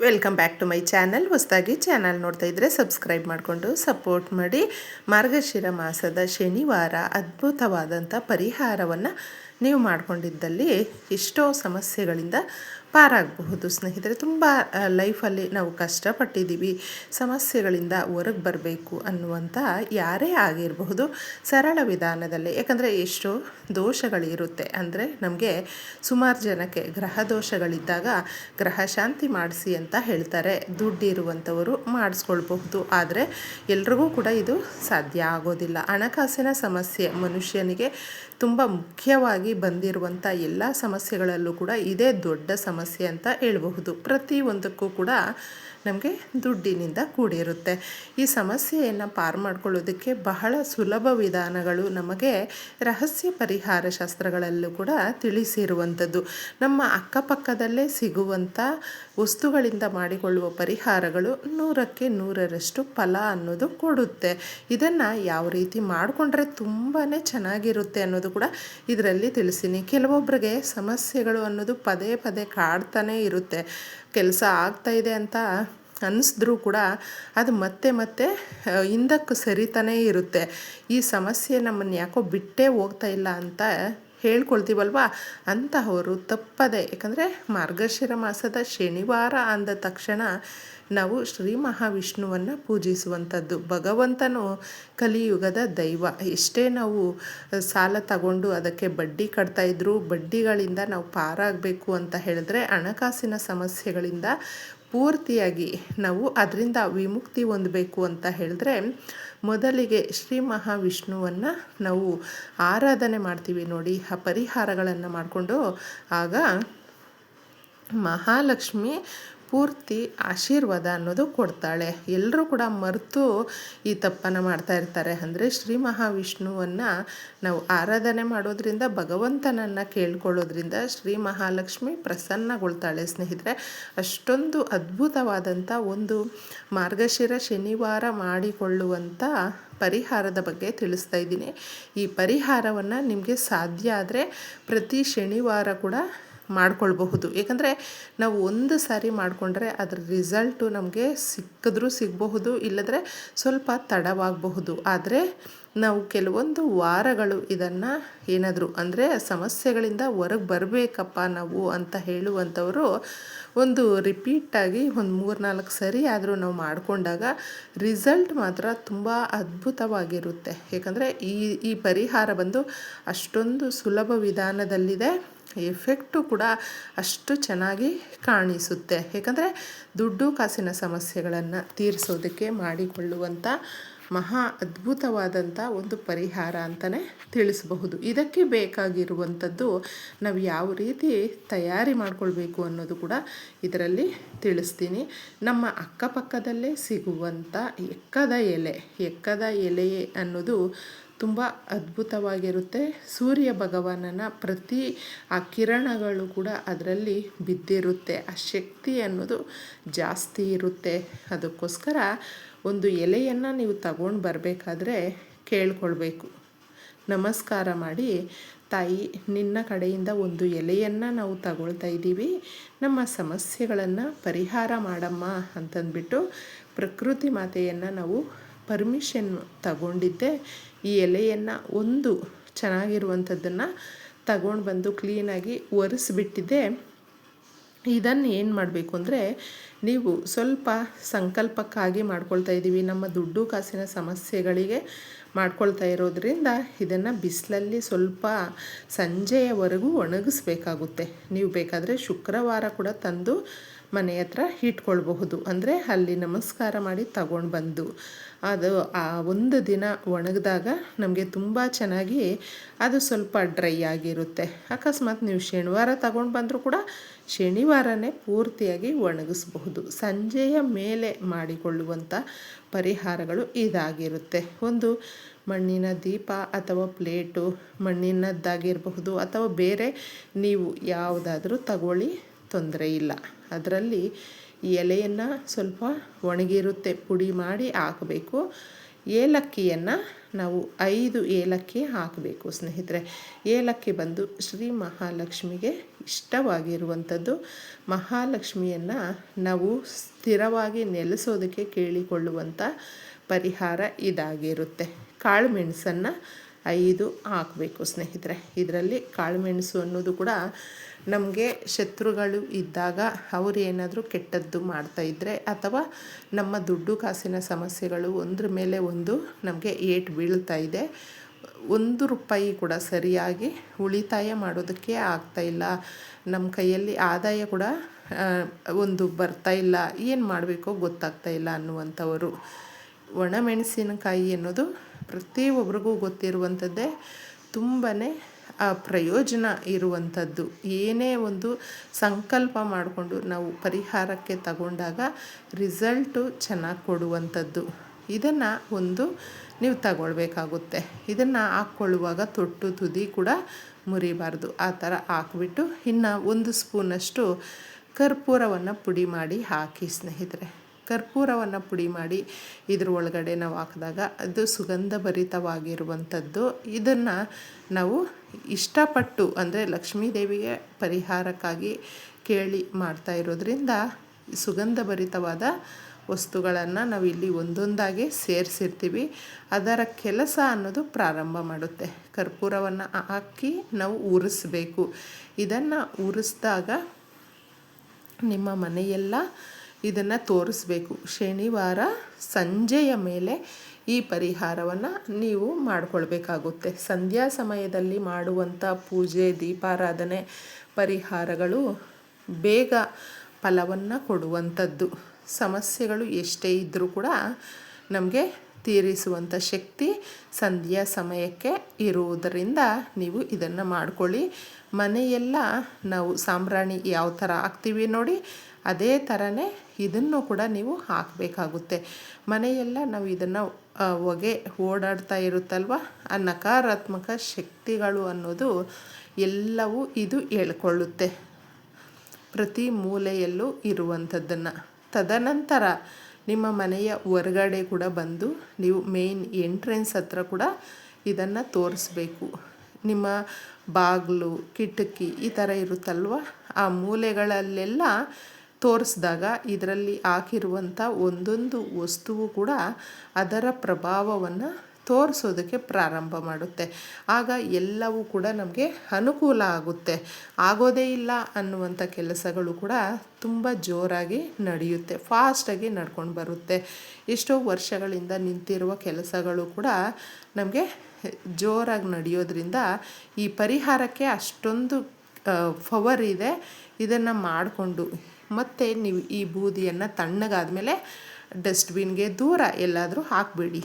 Welcome back to my channel ಹೊಸದಾಗಿ channel ನೋಡ್ತಾ ಇದ್ದರೆ ಸಬ್ಸ್ಕ್ರೈಬ್ ಮಾಡಿಕೊಂಡು ಸಪೋರ್ಟ್ ಮಾಡಿ. ಮಾರ್ಗಶಿರ ಮಾಸದ ಶನಿವಾರ ಅದ್ಭುತವಾದಂಥ ಪರಿಹಾರವನ್ನು ನೀವು ಮಾಡಿಕೊಂಡಿದ್ದಲ್ಲಿ ಎಷ್ಟೋ ಸಮಸ್ಯೆಗಳಿಂದ ಪಾರಾಗಬಹುದು. ಸ್ನೇಹಿತರೆ, ತುಂಬ ಲೈಫಲ್ಲಿ ನಾವು ಕಷ್ಟಪಟ್ಟಿದ್ದೀವಿ. ಸಮಸ್ಯೆಗಳಿಂದ ಹೊರಗೆ ಬರಬೇಕು ಅನ್ನುವಂಥ ಯಾರೇ ಆಗಿರಬಹುದು ಸರಳ ವಿಧಾನದಲ್ಲಿ. ಯಾಕಂದರೆ ಎಷ್ಟೋ ದೋಷಗಳಿರುತ್ತೆ. ಅಂದರೆ ನಮಗೆ ಸುಮಾರು ಜನಕ್ಕೆ ಗ್ರಹ ದೋಷಗಳಿದ್ದಾಗ ಗ್ರಹ ಶಾಂತಿ ಮಾಡಿಸಿ ಅಂತ ಹೇಳ್ತಾರೆ. ದುಡ್ಡಿರುವಂಥವರು ಮಾಡಿಸ್ಕೊಳ್ಬಹುದು. ಆದರೆ ಎಲ್ರಿಗೂ ಕೂಡ ಇದು ಸಾಧ್ಯ ಆಗೋದಿಲ್ಲ. ಹಣಕಾಸಿನ ಸಮಸ್ಯೆ ಮನುಷ್ಯನಿಗೆ ತುಂಬ ಮುಖ್ಯವಾಗಿ ಬಂದಿರುವಂಥ ಎಲ್ಲ ಸಮಸ್ಯೆಗಳಲ್ಲೂ ಕೂಡ ಇದೇ ದೊಡ್ಡ ಸಮಸ್ಯೆ ಅಂತ ಹೇಳಬಹುದು. ಪ್ರತಿಯೊಂದಕ್ಕೂ ಕೂಡ ನಮಗೆ ದುಡ್ಡಿನಿಂದ ಕೂಡಿರುತ್ತೆ. ಈ ಸಮಸ್ಯೆಯನ್ನು ಪಾರು ಮಾಡ್ಕೊಳ್ಳೋದಕ್ಕೆ ಬಹಳ ಸುಲಭ ವಿಧಾನಗಳು ನಮಗೆ ರಹಸ್ಯ ಪರಿಹಾರ ಶಾಸ್ತ್ರಗಳಲ್ಲೂ ಕೂಡ ತಿಳಿಸಿರುವಂಥದ್ದು. ನಮ್ಮ ಅಕ್ಕಪಕ್ಕದಲ್ಲೇ ಸಿಗುವಂಥ ವಸ್ತುಗಳಿಂದ ಮಾಡಿಕೊಳ್ಳುವ ಪರಿಹಾರಗಳು ನೂರಕ್ಕೆ ನೂರರಷ್ಟು ಫಲ ಅನ್ನೋದು ಕೊಡುತ್ತೆ. ಇದನ್ನು ಯಾವ ರೀತಿ ಮಾಡಿಕೊಂಡ್ರೆ ತುಂಬಾ ಚೆನ್ನಾಗಿರುತ್ತೆ ಅನ್ನೋದು ಕೂಡ ಇದರಲ್ಲಿ ತಿಳಿಸೀನಿ. ಕೆಲವೊಬ್ಬರಿಗೆ ಸಮಸ್ಯೆಗಳು ಅನ್ನೋದು ಪದೇ ಪದೇ ಕಾಡ್ತಾನೆ ಇರುತ್ತೆ. ಕೆಲಸ ಆಗ್ತಾ ಇದೆ ಅಂತ ಅನ್ನಿಸಿದ್ರೂ ಕೂಡ ಅದು ಮತ್ತೆ ಮತ್ತೆ ಹಿಂದಕ್ಕೆ ಸರಿತಾನೇ ಇರುತ್ತೆ. ಈ ಸಮಸ್ಯೆ ನಮ್ಮನ್ನು ಯಾಕೋ ಬಿಟ್ಟೇ ಹೋಗ್ತಾ ಇಲ್ಲ ಅಂತ ಹೇಳ್ಕೊಳ್ತೀವಲ್ವ? ಅಂತಹವರು ತಪ್ಪದೆ, ಯಾಕಂದರೆ ಮಾರ್ಗಶಿರ ಮಾಸದ ಶನಿವಾರ ಅಂದ ತಕ್ಷಣ ನಾವು ಶ್ರೀ ಮಹಾವಿಷ್ಣುವನ್ನು ಪೂಜಿಸುವಂಥದ್ದು. ಭಗವಂತನು ಕಲಿಯುಗದ ದೈವ. ಎಷ್ಟೇ ನಾವು ಸಾಲ ತಗೊಂಡು ಅದಕ್ಕೆ ಬಡ್ಡಿ ಕಟ್ತಾಯಿದ್ರು ಬಡ್ಡಿಗಳಿಂದ ನಾವು ಪಾರಾಗಬೇಕು ಅಂತ ಹೇಳಿದ್ರೆ ಹಣಕಾಸಿನ ಸಮಸ್ಯೆಗಳಿಂದ ಪೂರ್ತಿಯಾಗಿ ನಾವು ಅದರಿಂದ ವಿಮುಕ್ತಿ ಹೊಂದಬೇಕು ಅಂತ ಹೇಳಿದ್ರೆ ಮೊದಲಿಗೆ ಶ್ರೀ ಮಹಾವಿಷ್ಣುವನ್ನು ನಾವು ಆರಾಧನೆ ಮಾಡ್ತೀವಿ ನೋಡಿ ಆ ಪರಿಹಾರಗಳನ್ನು ಮಾಡಿಕೊಂಡು ಆಗ ಮಹಾಲಕ್ಷ್ಮಿ ಪೂರ್ತಿ ಆಶೀರ್ವಾದ ಅನ್ನೋದು ಕೊಡ್ತಾಳೆ. ಎಲ್ಲರೂ ಕೂಡ ಮರೆತು ಈ ತಪ್ಪನ್ನು ಮಾಡ್ತಾ ಇರ್ತಾರೆ. ಅಂದರೆ ಶ್ರೀ ಮಹಾವಿಷ್ಣುವನ್ನು ನಾವು ಆರಾಧನೆ ಮಾಡೋದ್ರಿಂದ, ಭಗವಂತನನ್ನು ಕೇಳ್ಕೊಳ್ಳೋದ್ರಿಂದ ಶ್ರೀ ಮಹಾಲಕ್ಷ್ಮಿ ಪ್ರಸನ್ನಗೊಳ್ತಾಳೆ. ಸ್ನೇಹಿತರೆ, ಅಷ್ಟೊಂದು ಅದ್ಭುತವಾದಂಥ ಒಂದು ಮಾರ್ಗಶಿರ ಶನಿವಾರ ಮಾಡಿಕೊಳ್ಳುವಂಥ ಪರಿಹಾರದ ಬಗ್ಗೆ ತಿಳಿಸ್ತಾ ಇದ್ದೀನಿ. ಈ ಪರಿಹಾರವನ್ನು ನಿಮಗೆ ಸಾಧ್ಯ ಆದರೆ ಪ್ರತಿ ಶನಿವಾರ ಕೂಡ ಮಾಡ್ಕೊಳ್ಬಹುದು. ಏಕೆಂದರೆ ನಾವು ಒಂದು ಸಾರಿ ಮಾಡಿಕೊಂಡ್ರೆ ಅದರ ರಿಸಲ್ಟು ನಮಗೆ ಸಿಕ್ಕಿದ್ರೂ ಸಿಗಬಹುದು, ಇಲ್ಲದ್ರೆ ಸ್ವಲ್ಪ ತಡವಾಗಬಹುದು. ಆದರೆ ನಾವು ಕೆಲವೊಂದು ವಾರಗಳು ಇದನ್ನು ಏನಾದರೂ ಅಂದರೆ ಸಮಸ್ಯೆಗಳಿಂದ ಹೊರಗೆ ಬರಬೇಕಪ್ಪ ನಾವು ಅಂತ ಹೇಳುವಂಥವರು ಒಂದು ರಿಪೀಟಾಗಿ ಒಂದು ಮೂರು ನಾಲ್ಕು ಸರಿ ಆದರೂ ನಾವು ಮಾಡಿಕೊಂಡಾಗ ರಿಸಲ್ಟ್ ಮಾತ್ರ ತುಂಬ ಅದ್ಭುತವಾಗಿರುತ್ತೆ. ಏಕೆಂದರೆ ಈ ಈ ಪರಿಹಾರ ಬಂದು ಅಷ್ಟೊಂದು ಸುಲಭ ವಿಧಾನದಲ್ಲಿದೆ. ಎಫೆಕ್ಟು ಕೂಡ ಅಷ್ಟು ಚೆನ್ನಾಗಿ ಕಾಣಿಸುತ್ತೆ. ಏಕೆಂದರೆ ದುಡ್ಡು ಕಾಸಿನ ಸಮಸ್ಯೆಗಳನ್ನು ತೀರಿಸೋದಕ್ಕೆ ಮಾಡಿಕೊಳ್ಳುವಂಥ ಮಹಾ ಅದ್ಭುತವಾದಂಥ ಒಂದು ಪರಿಹಾರ ಅಂತಲೇ ತಿಳಿಸಬಹುದು. ಇದಕ್ಕೆ ಬೇಕಾಗಿರುವಂಥದ್ದು ನಾವು ಯಾವ ರೀತಿ ತಯಾರಿ ಮಾಡಿಕೊಳ್ಬೇಕು ಅನ್ನೋದು ಕೂಡ ಇದರಲ್ಲಿ ತಿಳಿಸ್ತೀನಿ. ನಮ್ಮ ಅಕ್ಕಪಕ್ಕದಲ್ಲೇ ಸಿಗುವಂಥ ಎಕ್ಕದ ಎಲೆ ಎಕ್ಕದ ಎಲೆ ಅನ್ನೋದು ತುಂಬ ಅದ್ಭುತವಾಗಿರುತ್ತೆ. ಸೂರ್ಯ ಭಗವಾನನ ಪ್ರತಿ ಆ ಕಿರಣಗಳು ಕೂಡ ಅದರಲ್ಲಿ ಬಿದ್ದಿರುತ್ತೆ. ಆ ಶಕ್ತಿ ಅನ್ನೋದು ಜಾಸ್ತಿ ಇರುತ್ತೆ. ಅದಕ್ಕೋಸ್ಕರ ಒಂದು ಎಲೆಯನ್ನು ನೀವು ತಗೊಂಡು ಬರಬೇಕಾದ್ರೆ ಕೇಳ್ಕೊಳ್ಬೇಕು. ನಮಸ್ಕಾರ ಮಾಡಿ, ತಾಯಿ, ನಿನ್ನ ಕಡೆಯಿಂದ ಒಂದು ಎಲೆಯನ್ನು ನಾವು ತಗೊಳ್ತಾ ಇದ್ದೀವಿ. ನಮ್ಮ ಸಮಸ್ಯೆಗಳನ್ನು ಪರಿಹಾರ ಮಾಡಮ್ಮ ಅಂತಂದ್ಬಿಟ್ಟು ಪ್ರಕೃತಿ ಮಾತೆಯನ್ನು ನಾವು ಪರ್ಮಿಷನ್ ತಗೊಂಡಿದ್ದೆ. ಈ ಎಲೆಯನ್ನು ಒಂದು ಚೆನ್ನಾಗಿರುವಂಥದ್ದನ್ನು ತಗೊಂಡು ಬಂದು ಕ್ಲೀನಾಗಿ ಒರೆಸ್ಬಿಟ್ಟಿದ್ದೆ. ಇದನ್ನು ಏನು ಮಾಡಬೇಕು ಅಂದರೆ, ನೀವು ಸ್ವಲ್ಪ ಸಂಕಲ್ಪಕ್ಕಾಗಿ ಮಾಡ್ಕೊಳ್ತಾ ಇದ್ದೀವಿ ನಮ್ಮ ದುಡ್ಡು ಕಾಸಿನ ಸಮಸ್ಯೆಗಳಿಗೆ ಮಾಡ್ಕೊಳ್ತಾ ಇರೋದ್ರಿಂದ ಇದನ್ನು ಬಿಸಿಲಲ್ಲಿ ಸ್ವಲ್ಪ ಸಂಜೆಯವರೆಗೂ ಒಣಗಿಸ್ಬೇಕಾಗುತ್ತೆ. ನೀವು ಬೇಕಾದರೆ ಶುಕ್ರವಾರ ಕೂಡ ತಂದು ಮನೆ ಹತ್ರ ಇಟ್ಕೊಳ್ಬಹುದು. ಅಂದರೆ ಅಲ್ಲಿ ನಮಸ್ಕಾರ ಮಾಡಿ ತಗೊಂಡು ಬಂದು, ಅದು ಆ ಒಂದು ದಿನ ಒಣಗಿದಾಗ ನಮಗೆ ತುಂಬ ಚೆನ್ನಾಗಿ ಅದು ಸ್ವಲ್ಪ ಡ್ರೈ ಆಗಿರುತ್ತೆ. ಅಕಸ್ಮಾತ್ ನೀವು ಶನಿವಾರ ತಗೊಂಡು ಬಂದರೂ ಕೂಡ ಶನಿವಾರನೇ ಪೂರ್ತಿಯಾಗಿ ಒಣಗಿಸಬಹುದು. ಸಂಜೆಯ ಮೇಲೆ ಮಾಡಿಕೊಳ್ಳುವಂಥ ಪರಿಹಾರಗಳು ಇದಾಗಿರುತ್ತೆ. ಒಂದು ಮಣ್ಣಿನ ದೀಪ ಅಥವಾ ಪ್ಲೇಟು, ಮಣ್ಣಿನದ್ದಾಗಿರಬಹುದು ಅಥವಾ ಬೇರೆ ನೀವು ಯಾವುದಾದ್ರೂ ತಗೊಳ್ಳಿ ತೊಂದರೆ ಇಲ್ಲ. ಅದರಲ್ಲಿ ಎಲೆಯನ್ನು ಸ್ವಲ್ಪ ಒಣಗಿರುತ್ತೆ, ಪುಡಿ ಮಾಡಿ ಹಾಕಬೇಕು. ಏಲಕ್ಕಿಯನ್ನು ನಾವು ಐದು ಏಲಕ್ಕಿ ಹಾಕಬೇಕು ಸ್ನೇಹಿತರೆ. ಏಲಕ್ಕಿ ಬಂದು ಶ್ರೀ ಮಹಾಲಕ್ಷ್ಮಿಗೆ ಇಷ್ಟವಾಗಿರುವಂಥದ್ದು. ಮಹಾಲಕ್ಷ್ಮಿಯನ್ನು ನಾವು ಸ್ಥಿರವಾಗಿ ನೆಲೆಸೋದಕ್ಕೆ ಕೇಳಿಕೊಳ್ಳುವಂಥ ಪರಿಹಾರ ಇದಾಗಿರುತ್ತೆ. ಕಾಳು ಮೆಣಸನ್ನು ಐದು ಹಾಕಬೇಕು ಸ್ನೇಹಿತರೆ. ಇದರಲ್ಲಿ ಕಾಳುಮೆಣಸು ಅನ್ನೋದು ಕೂಡ ನಮಗೆ ಶತ್ರುಗಳು ಇದ್ದಾಗ ಅವರು ಏನಾದರೂ ಕೆಟ್ಟದ್ದು ಮಾಡ್ತಾಯಿದ್ರೆ ಅಥವಾ ನಮ್ಮ ದುಡ್ಡು ಕಾಸಿನ ಸಮಸ್ಯೆಗಳು ಒಂದ್ರ ಮೇಲೆ ಒಂದು ನಮಗೆ ಏಟು ಬೀಳ್ತಾ ಇದೆ. ಒಂದು ರೂಪಾಯಿ ಕೂಡ ಸರಿಯಾಗಿ ಉಳಿತಾಯ ಮಾಡೋದಕ್ಕೆ ಆಗ್ತಾಯಿಲ್ಲ ನಮ್ಮ ಕೈಯಲ್ಲಿ ಆದಾಯ ಕೂಡ ಒಂದು ಬರ್ತಾ ಇಲ್ಲ. ಏನು ಮಾಡಬೇಕೋ ಗೊತ್ತಾಗ್ತಾ ಇಲ್ಲ ಅನ್ನುವಂಥವರು. ಒಣಮೆಣಸಿನಕಾಯಿ ಅನ್ನೋದು ಪ್ರತಿಯೊಬ್ಬರಿಗೂ ಗೊತ್ತಿರುವಂಥದ್ದೇ ತುಂಬಾ ಪ್ರಯೋಜನ ಇರುವಂಥದ್ದು. ಏನೇ ಒಂದು ಸಂಕಲ್ಪ ಮಾಡಿಕೊಂಡು ನಾವು ಪರಿಹಾರಕ್ಕೆ ತಗೊಂಡಾಗ ರಿಸಲ್ಟು ಚೆನ್ನಾಗಿ ಕೊಡುವಂಥದ್ದು. ಇದನ್ನು ಒಂದು ನೀವು ತಗೊಳ್ಬೇಕಾಗುತ್ತೆ. ಇದನ್ನು ಹಾಕ್ಕೊಳ್ಳುವಾಗ ತೊಟ್ಟು ತುದಿ ಕೂಡ ಮುರಿಬಾರ್ದು. ಆ ಥರ ಹಾಕ್ಬಿಟ್ಟು ಇನ್ನು ಒಂದು ಸ್ಪೂನಷ್ಟು ಕರ್ಪೂರವನ್ನು ಪುಡಿ ಮಾಡಿ ಹಾಕಿ ಸ್ನೇಹಿತರೆ. ಕರ್ಪೂರವನ್ನು ಪುಡಿ ಮಾಡಿ ಇದ್ರ ಒಳಗಡೆ ನಾವು ಹಾಕಿದಾಗ ಅದು ಸುಗಂಧ ಭರಿತವಾಗಿರುವಂಥದ್ದು ಇದನ್ನು ನಾವು ಇಷ್ಟಪಟ್ಟು ಅಂದರೆ ಲಕ್ಷ್ಮೀ ದೇವಿಗೆ ಪರಿಹಾರಕ್ಕಾಗಿ ಕೇಳಿ ಮಾಡ್ತಾ ಇರೋದ್ರಿಂದ ಸುಗಂಧ ಭರಿತವಾದ ವಸ್ತುಗಳನ್ನು ನಾವು ಇಲ್ಲಿ ಒಂದೊಂದಾಗಿ ಸೇರಿಸಿರ್ತೀವಿ. ಅದರ ಕೆಲಸ ಅನ್ನೋದು ಪ್ರಾರಂಭ ಮಾಡುತ್ತೆ. ಕರ್ಪೂರವನ್ನು ಹಾಕಿ ನಾವು ಉರಿಸ್ಬೇಕು. ಇದನ್ನು ಉರಿಸಿದಾಗ ನಿಮ್ಮ ಮನೆಯೆಲ್ಲ ಇದನ್ನು ತೋರಿಸ್ಬೇಕು. ಶನಿವಾರ ಸಂಜೆಯ ಮೇಲೆ ಈ ಪರಿಹಾರವನ್ನು ನೀವು ಮಾಡಿಕೊಳ್ಬೇಕಾಗುತ್ತೆ. ಸಂಧ್ಯಾ ಸಮಯದಲ್ಲಿ ಮಾಡುವಂಥ ಪೂಜೆ, ದೀಪಾರಾಧನೆ ಪರಿಹಾರಗಳು ಬೇಗ ಫಲವನ್ನು ಕೊಡುವಂಥದ್ದು ಸಮಸ್ಯೆಗಳು ಎಷ್ಟೇ ಇದ್ದರೂ ಕೂಡ ನಮಗೆ ತೀರಿಸುವಂಥ ಶಕ್ತಿ ಸಂಧ್ಯಾ ಸಮಯಕ್ಕೆ ಇರುವುದರಿಂದ ನೀವು ಇದನ್ನು ಮಾಡಿಕೊಳ್ಳಿ. ಮನೆಯೆಲ್ಲ ನಾವು ಸಾಂಬ್ರಾಣಿ ಯಾವ ಥರ ಹಾಕ್ತೀವಿ ನೋಡಿ ಅದೇ ಥರನೇ ಇದನ್ನು ಕೂಡ ನೀವು ಹಾಕಬೇಕಾಗುತ್ತೆ. ಮನೆಯೆಲ್ಲ ನಾವು ಇದನ್ನು ಹೊಗೆ ಓಡಾಡ್ತಾ ಇರುತ್ತಲ್ವ? ಆ ನಕಾರಾತ್ಮಕ ಶಕ್ತಿಗಳು ಅನ್ನೋದು ಎಲ್ಲವೂ ಇದು ಹೇಳ್ಕೊಳ್ಳುತ್ತೆ. ಪ್ರತಿ ಮೂಲೆಯಲ್ಲೂ ಇರುವಂಥದ್ದನ್ನು. ತದನಂತರ ನಿಮ್ಮ ಮನೆಯ ಹೊರಗಡೆ ಕೂಡ ಬಂದು ನೀವು ಮೇನ್ ಎಂಟ್ರೆನ್ಸ್ ಹತ್ರ ಕೂಡ ಇದನ್ನು ತೋರಿಸ್ಬೇಕು. ನಿಮ್ಮ ಬಾಗಿಲು, ಕಿಟಕಿ ಈ ಥರ ಇರುತ್ತಲ್ವ? ಆ ಮೂಲೆಗಳಲ್ಲೆಲ್ಲ ತೋರಿಸಿದಾಗ ಇದರಲ್ಲಿ ಹಾಕಿರುವಂಥ ಒಂದೊಂದು ವಸ್ತುವು ಕೂಡ ಅದರ ಪ್ರಭಾವವನ್ನು ತೋರಿಸೋದಕ್ಕೆ ಪ್ರಾರಂಭ ಮಾಡುತ್ತೆ. ಆಗ ಎಲ್ಲವೂ ಕೂಡ ನಮಗೆ ಅನುಕೂಲ ಆಗುತ್ತೆ. ಆಗೋದೇ ಇಲ್ಲ ಅನ್ನುವಂಥ ಕೆಲಸಗಳು ಕೂಡ ತುಂಬ ಜೋರಾಗಿ ನಡೆಯುತ್ತೆ. ಫಾಸ್ಟಾಗಿ ನಡ್ಕೊಂಡು ಬರುತ್ತೆ. ಎಷ್ಟೋ ವರ್ಷಗಳಿಂದ ನಿಂತಿರುವ ಕೆಲಸಗಳು ಕೂಡ ನಮಗೆ ಜೋರಾಗಿ ನಡೆಯೋದ್ರಿಂದ ಈ ಪರಿಹಾರಕ್ಕೆ ಅಷ್ಟೊಂದು ಪವರ್ ಇದೆ ಇದನ್ನು ಮಾಡಿಕೊಂಡು ಮತ್ತು ನೀವು ಈ ಬೂದಿಯನ್ನು ತಣ್ಣಗಾದ ಮೇಲೆ ಡಸ್ಟ್ಬಿನ್ಗೆ ದೂರ ಎಲ್ಲಾದರೂ ಹಾಕಿಬಿಡಿ.